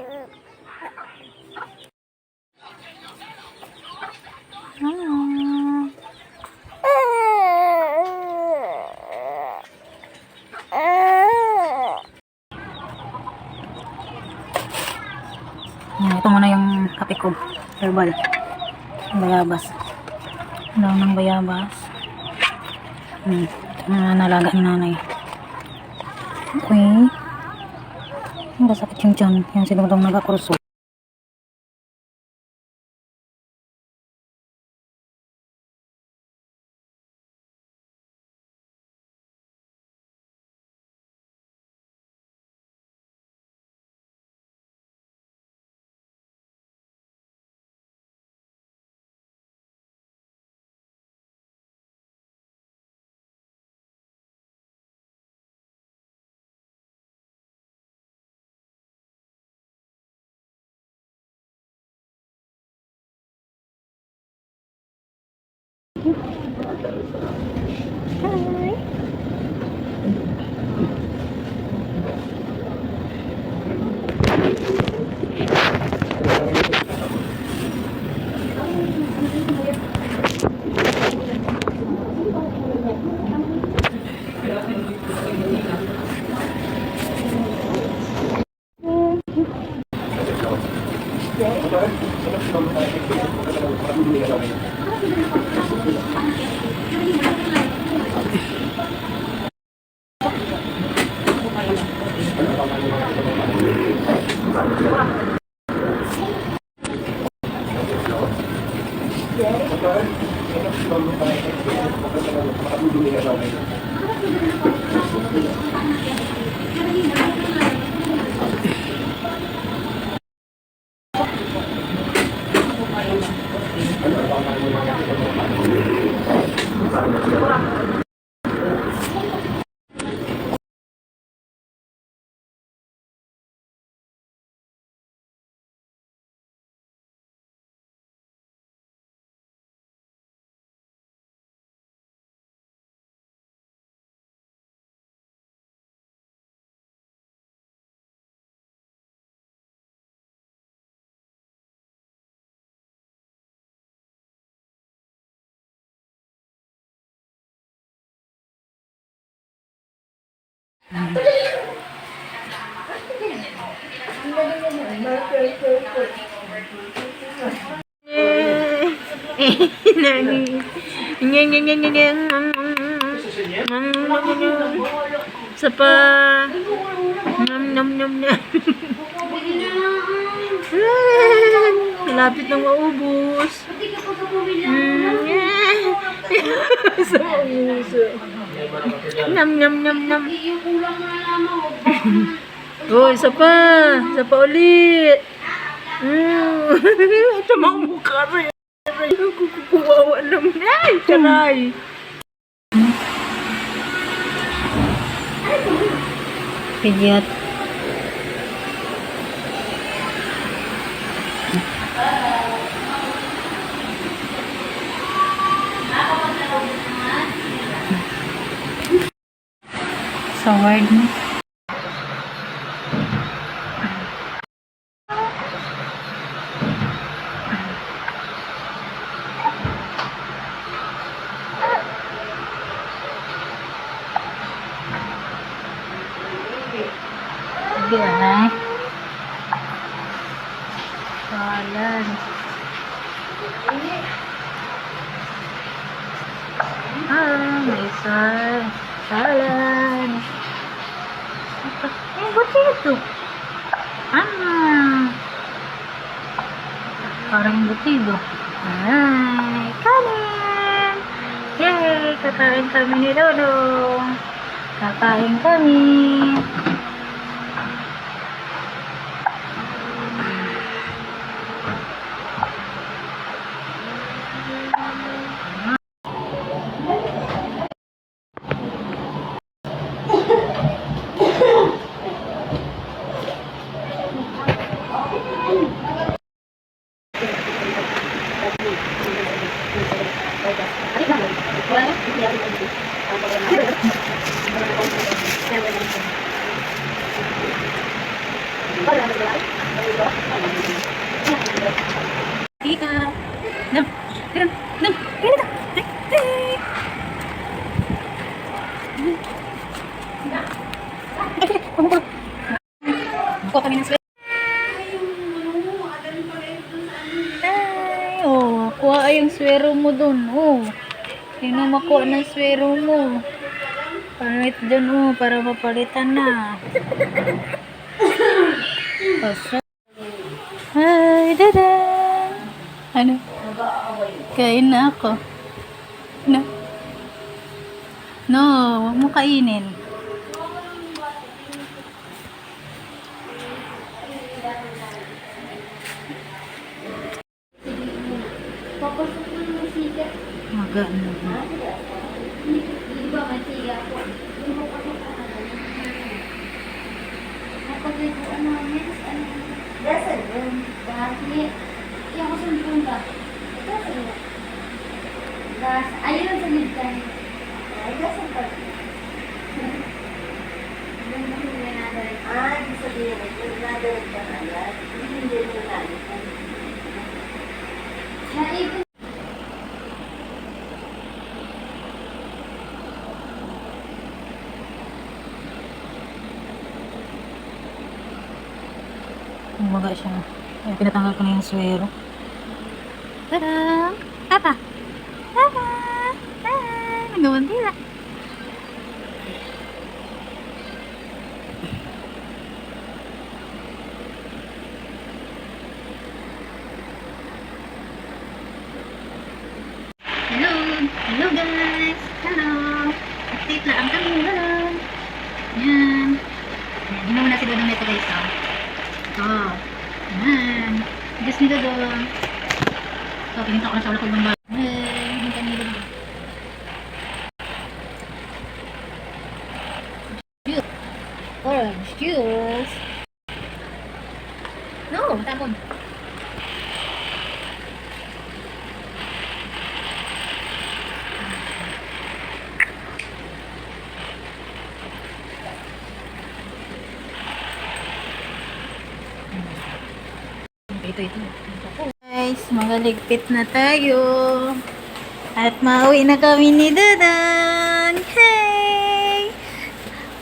Yan, ito muna yung kape ko. Herbal. Bayabas. Daw ng bayabas. Hmm. Ito na nalaga ni nanay. Okay. Ang sakit yung tiyan. Yan sinudong nagakurso. Sa pa. Nam nam nam nam. Malapit nang maubos. Sa maubos. Nam nam nam nam. Oh, isa pa. Isa pa ulit. Mm. Ito mga mukha rin. Kukuwawa naman. Ay, taray. Pijat. Sa word mo. Sige, ay. Salan. Ah, may sal. Ito. Ah. Parang butido. Ay, kanin. Yay, kakain kami ni Dodong. Kakain kami. Tika. Nam. Nam. Nam. Ganito. Buko kami ng sweat. Ay, oh, kuha yung swero mo dun, oh. Sino makuha ng swero mo? Pamit dun, oh, para mapalitan na. Hi, dada! Ano? Kain na ako. No? No, huwag mo kainin. Maga na. Di ba may siga po? Di ba pasok ka na Kapag ko ano, ano. Dasal yun. Dahil, yung ako sa bunda. Dasal yun. Das, ayun ang sa midday. Ay, dasal pa. Ah, di sabihin, kung nadalag ka na yan, hindi mo. Naipon Umaga siya. Ay, pinatanggal ko na yung swero. Tada! Papa! Papa! Ah, nagawandila. Hello! Hello guys! Hello! Update lang kami. Hello! Yan. Yan. Ginawa na si Dodong nito guys. Oh. Ito. Yan. Diyos ni Dodong. So, pinita ko na sa wala ko. Yung. Juice. Orange juice. No, tapon. Ito, ito. Guys, magaligpit na tayo. At mauwi na kami ni Dadan. Hey!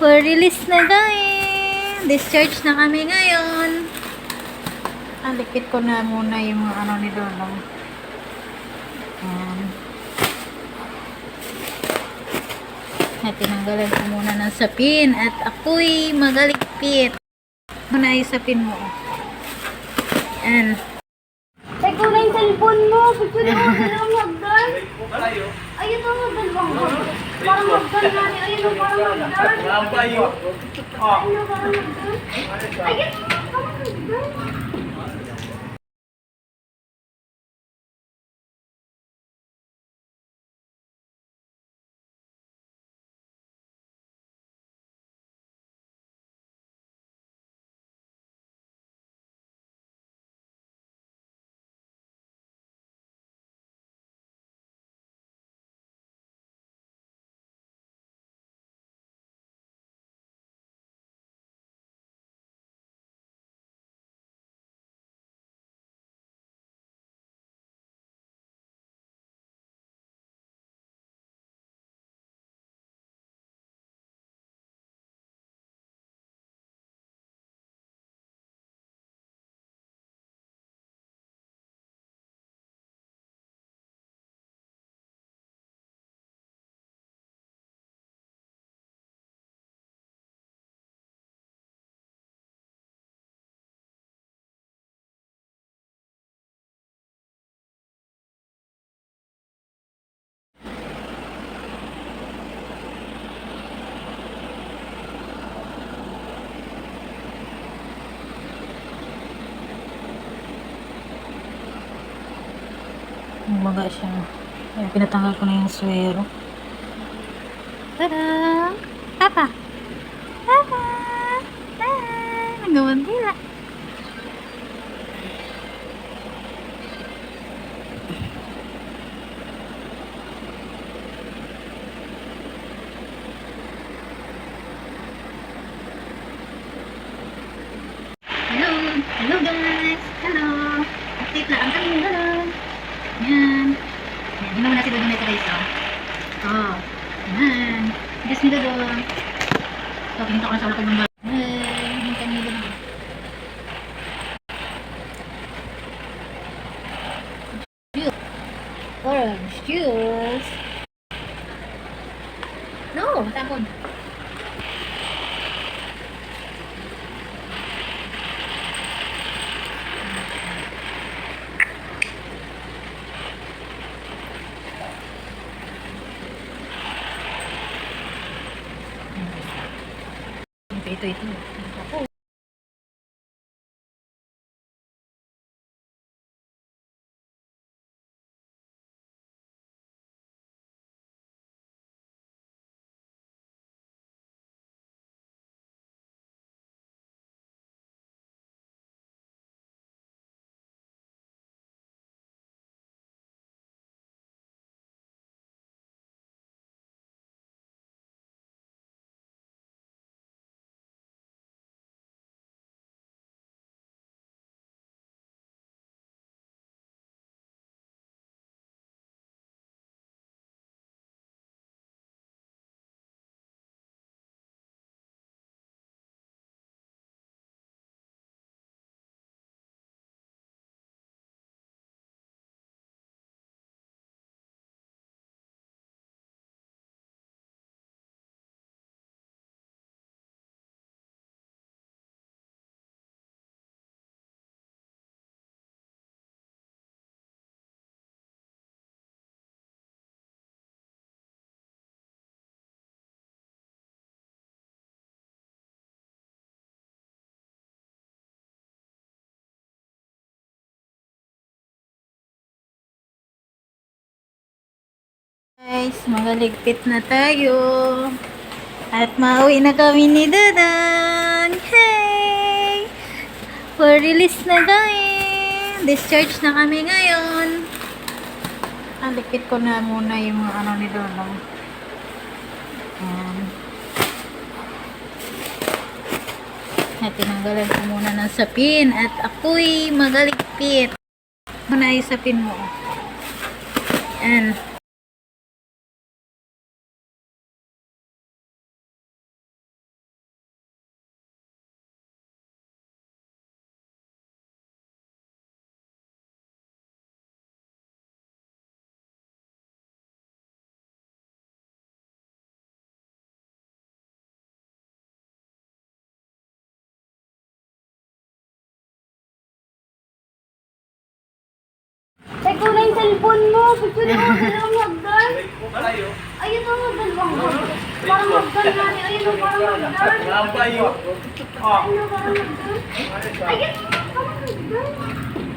For release na guys. Discharge na kami ngayon. Alikpit ko na muna yung mga ano ni Dodong. Ayan. At tinanggalan ko muna ng sapin. At ako'y magaligpit. Muna yung sapin mo. Ayan. Na cellphone mo. Gusto na ako ng hagdan. Ayun ang hagdan bang hagdan. Parang hagdan nga ni. Ayun ang parang hagdan. Ayun ang parang hagdan. Ayun ang parang hagdan. Umaga siya. Ay, pinatanggal ko na yung swero. Tada! Papa! Papa! Ah, nagawandila. Hello! Hello guys! Hello! Update lang kami. Hello! Yan. Yan. Ginawa na si Dodong nito guys. Oh. Ito. Yan. Diyos ni Dodong. Ito, pinita ko na sa wala ko ibang bago. Yan. Yung kanila dito. Juice. Orange juice. Ito, ito, ito. Ako. Guys, magaligpit na tayo. At mauwi na kami ni Dadan. Hey! For release na guys. Discharge na kami ngayon. Ah, likpit ko na muna yung ano ni Dodong. Ayan. At tinanggalan ko muna ng sapin. At ako'y magaligpit. Muna yung sapin mo. Ayan. Teka na yung cellphone mo. Picture mo dalawang hagdan. Ayun ang dalawang hagdan. Parang hagdan nga ni. Ayun ang parang hagdan. Ngambay yun. Ayun ang parang hagdan. Ayun ang parang hagdan.